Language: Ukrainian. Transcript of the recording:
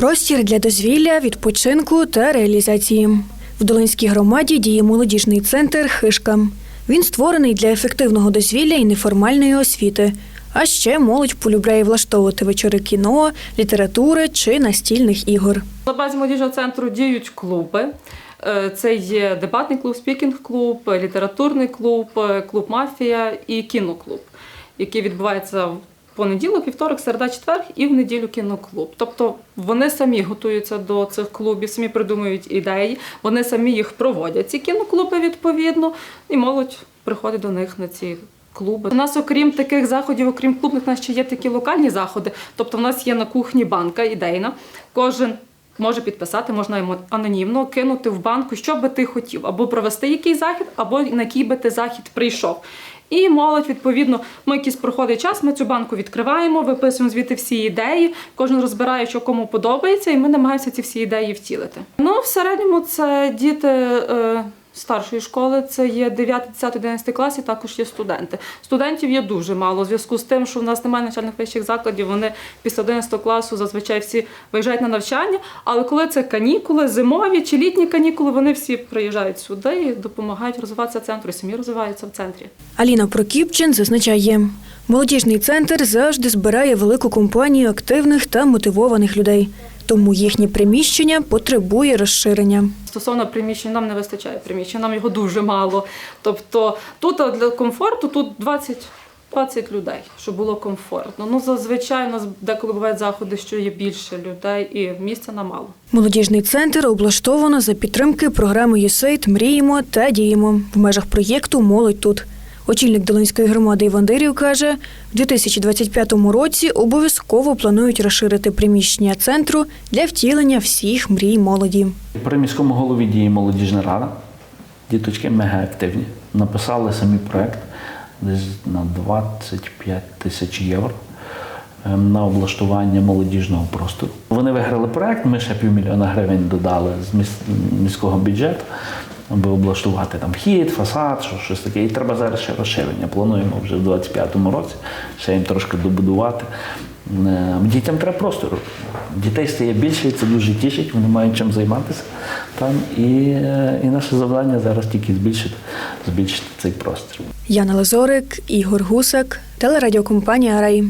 Простір для дозвілля, відпочинку та реалізації. В Долинській громаді діє молодіжний центр Хишка. Він створений для ефективного дозвілля і неформальної освіти. А ще молодь полюбляє влаштовувати вечори кіно, літератури чи настільних ігор. На базі молодіжного центру діють клуби. Е, Це є дебатний клуб, спікінг-клуб, літературний клуб, е, клуб мафія і кіноклуб, який відбувається понеділок, вівторок, середа, четвер і в неділю кіноклуб. Тобто вони самі готуються до цих клубів, самі придумують ідеї, вони самі їх проводять. Ці кіноклуби відповідно, і молодь приходить до них на ці. Клуби. У нас, окрім таких заходів, окрім клубних, у нас ще є такі локальні заходи. Тобто, в нас є на кухні банка ідейна. Кожен може підписати, можна йому анонімно кинути в банку, що би ти хотів, або провести який захід, або на який би ти захід прийшов. І молодь, відповідно, ми якийсь проходить час, ми цю банку відкриваємо, виписуємо звідти всі ідеї, кожен розбирає, що кому подобається, і ми намагаємося ці всі ідеї втілити. Ну, в середньому це діти. Старшої школи це є 9, 10, 11 клас також є студенти. Студентів є дуже мало. У зв'язку з тим, що в нас немає навчальних вищих закладів, вони після 11 класу зазвичай всі виїжджають на навчання. Але коли це канікули, зимові чи літні канікули, вони всі приїжджають сюди і допомагають розвиватися центру. Самі розвиваються в центрі. Аліна Прокіпчин зазначає, молодіжний центр завжди збирає велику компанію активних та мотивованих людей. Тому їхнє приміщення потребує розширення. Стосовно приміщень, нам не вистачає приміщень, нам його дуже мало. Тобто тут для комфорту тут 20, 20 людей, щоб було комфортно. Ну зазвичай у нас деколи бувають заходи, що є більше людей, і місця нам мало. Молодіжний центр облаштовано за підтримки програми «USAID Мріємо та діємо в межах проєкту Молодь тут. Очільник Долинської громади Іван Дирів каже, в 2025 році обов'язково планують розширити приміщення центру для втілення всіх мрій молоді. При міському голові діє молодіжна рада. Діточки мега активні. Написали самі проект десь на 25 тисяч євро ем, на облаштування молодіжного простору. Вони виграли проект, ми ще півмільйона гривень додали з міс- міського бюджету, аби облаштувати там хід, фасад, що, щось таке. І треба зараз ще розширення. Плануємо вже в 25-му році ще їм трошки добудувати. Е, Дітям треба простору. Дітей стає більше, і це дуже тішить, вони мають чим займатися там. І, е, і наше завдання зараз тільки збільшити, збільшити цей простір. Яна Лазорик, Ігор Гусак, телерадіокомпанія Рай.